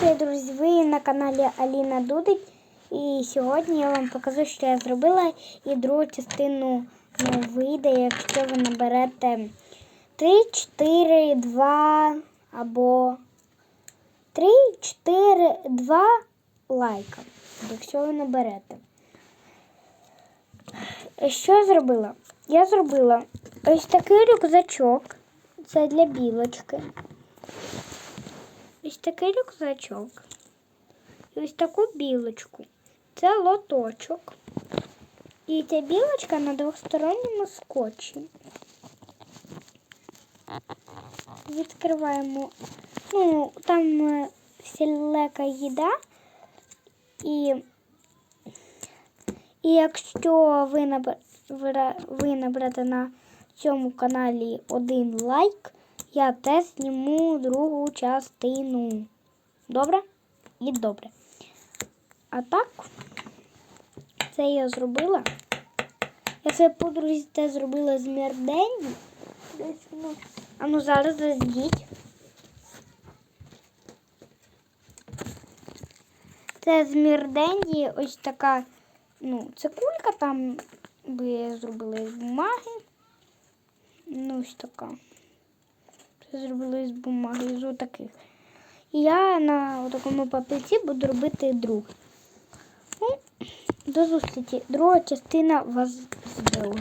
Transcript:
привіт, друзі! Ви на каналі Аліна Дудик. І сьогодні я вам покажу, що я зробила. І другу частину ну, вийде, якщо ви наберете 3, 4, 2 або 3, 4, 2 лайка. Якщо ви наберете. Що я зробила? Я зробила ось такий рюкзачок. Це для білочки. Ось такий рюкзачок. І ось таку білочку. Це лоточок. І ця білочка на двосторонньому скотчі. Відкриваємо. Ну, там е, всілека їда. І, і якщо ви наберете на цьому каналі один лайк, я теж зніму другу частину. Добре? І добре. А так, це я зробила. Я це подрузі теж зробила з Мерденді. А ну зараз заждіть. Це з Мірденді ось така, ну, це кулька там би я зробила з бумаги. Ну, ось така. Зробили з бумаги, з отаких. Я на такому папірці буду робити друг. Ну, до зустрічі. Друга частина вас ждала.